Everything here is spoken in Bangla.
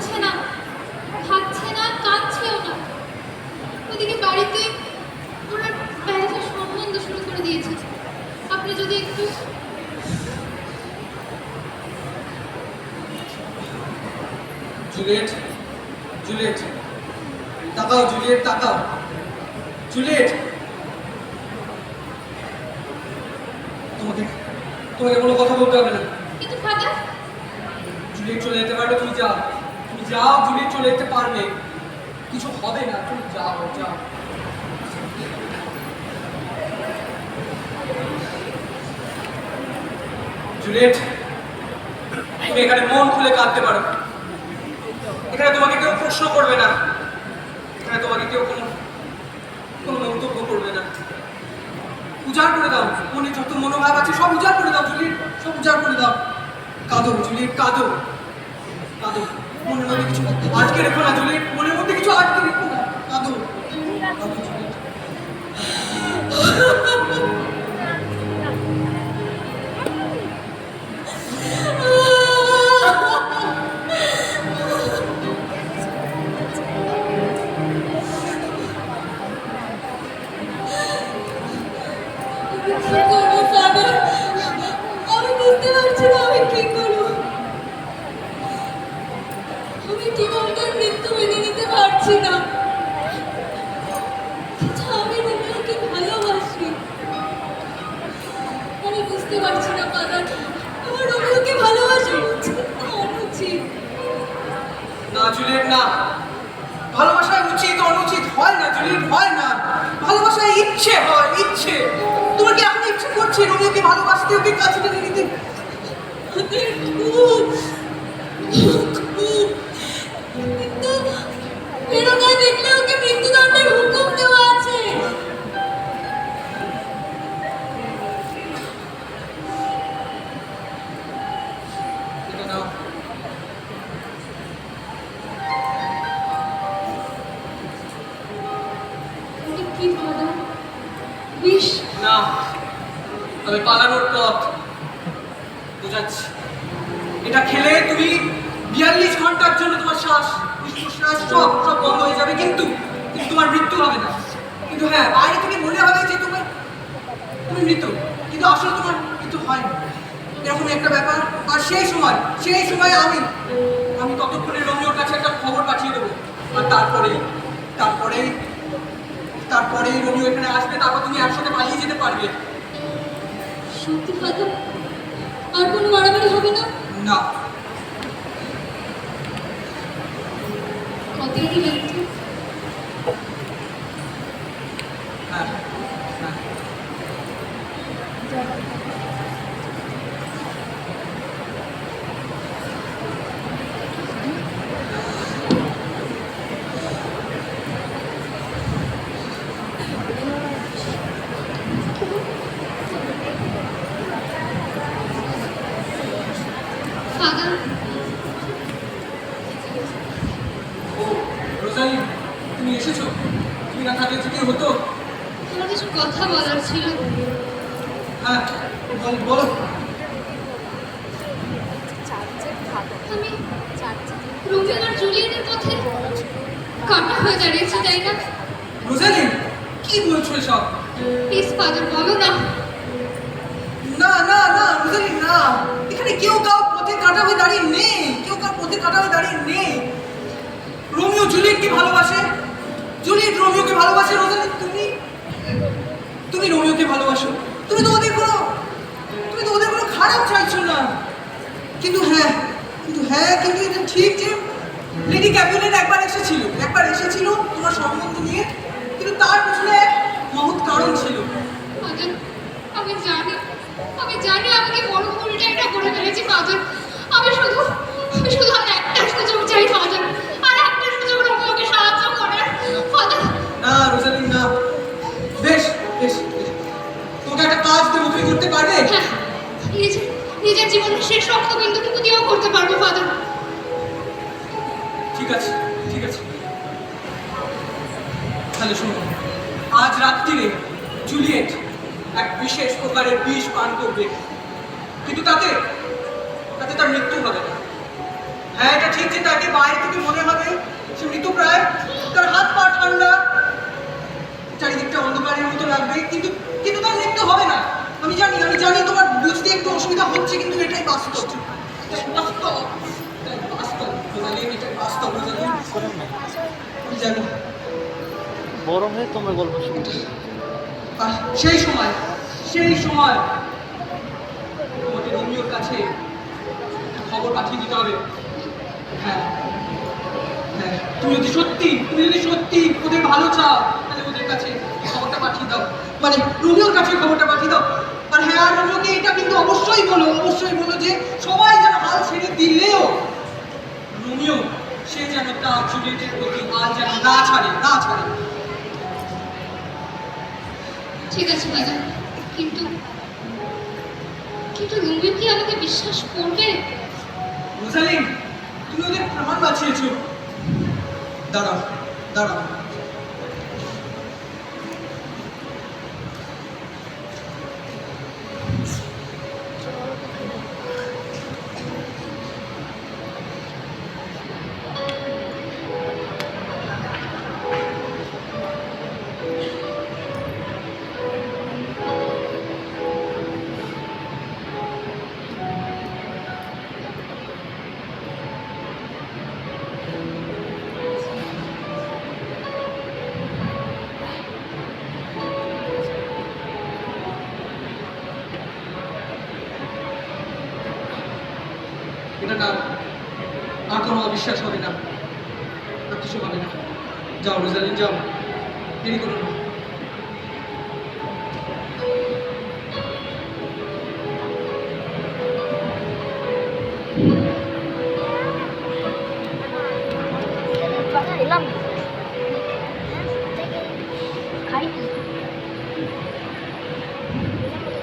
বলছে না খাচ্ছে না কাঁদছেও না। ওদিকে বাড়িতে ওনার ব্যারেজের সম্বন্ধ শুরু করে দিয়েছে। আপনি যদি একটু জুলিয়েট জুলিয়েট তাকাও জুলিয়েট তাকাও। জুলিয়েট! তোমাকে তোমাকে কোনো কথা বলতে হবে না। কিন্তু ফাদার? জুলিয়েট চলে যেতে পারবে তুমি যাও। যাও জুলিয়েট চলে যেতে পারবে কিছু হবে না, তুমি যাও যাও। জুলিয়েট, তুমি এখানে মন খুলে কাঁদতে পারো। এখানে তোমাকে কেউ প্রশ্ন করবে না। এখানে তোমাকে কেউ কোনো কোনো মন্তব্য করবে না। উজাড় করে দাও, মনে যত মনোভাব আছে সব উজাড় করে দাও, জুলিয়েট, সব উজাড় করে দাও। কাঁদো, জুলিয়েট, কাঁদো। কাঁদো। মনের মধ্যে কিছু আটকে রেখো না জুলিয়েট মনের মধ্যে কিছু আটকে রেখো আমি জীবনটার মৃত্যু মেনে নিতে পারছি না। আমি রোমিওকে ভালোবাসি। আমি বুঝতে পারছি না আমার ভালোবাসা উচিত না অনুচিত? না জুলিয়েট না। ভালোবাসায় উচিত অনুচিত হয় না জুলিয়েট হয় না। ভালোবাসায় ইচ্ছে হয় ইচ্ছে। তোমার কি এখন ইচ্ছে করছে রোমিওকে ভালোবাসতে? ওকে কাছে টেনে নিতে। খুব তবে পালানোর পথ বোঝাচ্ছি। এটা খেলে তুমি বিয়াল্লিশ ঘণ্টার জন্য তোমার শ্বাস নিঃশ্বাস সব সব বন্ধ হয়ে যাবে, কিন্তু তোমার মৃত্যু হবে না। কিন্তু হ্যাঁ বাইরে থেকে মনে হবে যে তোমার তুমি মৃত, কিন্তু আসলে তোমার মৃত্যু হয় না। এরকম একটা ব্যাপার। আর সেই সময় সেই সময় আমি আমি ততক্ষণে রোমিওর কাছে একটা খবর পাঠিয়ে দেবো। আর তারপরেই তারপরেই রোমিও এখানে আসবে, তারপর তুমি একসাথে পালিয়ে যেতে পারবে। সত্যি ফাদার আর কোনো মারামারি হবে না? না। কত দিন হ্যাঁ হ্যাঁ ফাদার ও তুমি এসেছ? তুমি না থাকলে কি হতো? আমার কিছু কথা বলার ছিল হ্যাঁ বল বলো। আমি রোমিও আর জুলিয়েটের পথে কাটা হয়ে দাঁড়িয়েছি তাই না? রোজালি কি বলছো এসব? প্লিজ ফাদার বলো না। না না না রোজালি না। এখানে কেউ কাউ পথে কাটা হয়ে দাঁড়িয়ে নেই। কেউ কাউ পথে কাটা হয়ে দাঁড়িয়ে নেই। রোমিও ভালোবাসে? জুলিয়েট রোমিওকে ভালোবাসে রোজালি তুমি? তুমি রোমিওকে ভালোবাসো। তুমি তো ওদের কোনো তুমি তো ওদের কোনো খারাপ চাইছো না। কিন্তু হ্যাঁ কিন্তু হ্যাঁ কিন্তু এটা ঠিক যে লেডি ক্যাপিটেন একবার এসেছিল। একবার এসেছিল তোমার সম্বন্ধ নিয়ে, কিন্তু তার পিছনে মহৎ কারণ ছিল। আমি জানি আমি জানি নিজের জীবনের শেষ রক্তবিন্দুটুকু দিয়েও করতে পারব, ফাদার। ঠিক আছে ঠিক আছে। তাহলে শোনো, আজ রাত্রিরে জুলিয়েট এক বিশেষ প্রকারের বিষ পান করবে। কিন্তু তাতে তাতে তার মৃত্যু হবে না। হ্যাঁ এটা ঠিক যে তাকে বাইরে থেকে মনে হবে, সে মৃতপ্রায় তার হাত পা ঠান্ডা, চারিদিকটা অন্ধকারের মতো লাগবে, কিন্তু তার মৃত্যু হবে না আমি জানি আমি জানি তোমার বুঝতে একটু অসুবিধা হচ্ছে জানি। বড় হয়ে তোমরা গল্প সেই সময় সেই সময় তোমাকে রোমিওর কাছে খবর পাঠিয়ে দিতে হবে। হ্যাঁ হ্যাঁ তুমি যদি সত্যি তুমি যদি সত্যি ওদের ভালো চাও তাহলে ওদের কাছে খবরটা পাঠিয়ে দাও। মানে রোমিওর কাছে খবরটা পাঠিয়ে দাও। আর হ্যাঁ আর এটা কিন্তু অবশ্যই বলো অবশ্যই বলো যে সবাই যেন হাল ছেড়ে দিলেও রোমিও সে যেন তার জুলিয়েটের প্রতি হাল যেন না ছাড়ে না ছাড়ে। ঠিক আছে বাজার কিন্তু কিন্তু রুমিও কি আমাকে বিশ্বাস করবে? রোজালিন তুমি ওদের প্রমাণ বাঁচিয়েছ। দাঁড়াও দাঁড়াও। এটা না আর কোনো অবিশ্বাস হবে না? আর কিছু হবে না। যাও রোজালিন যাও। দেরি করো না। Thank খাই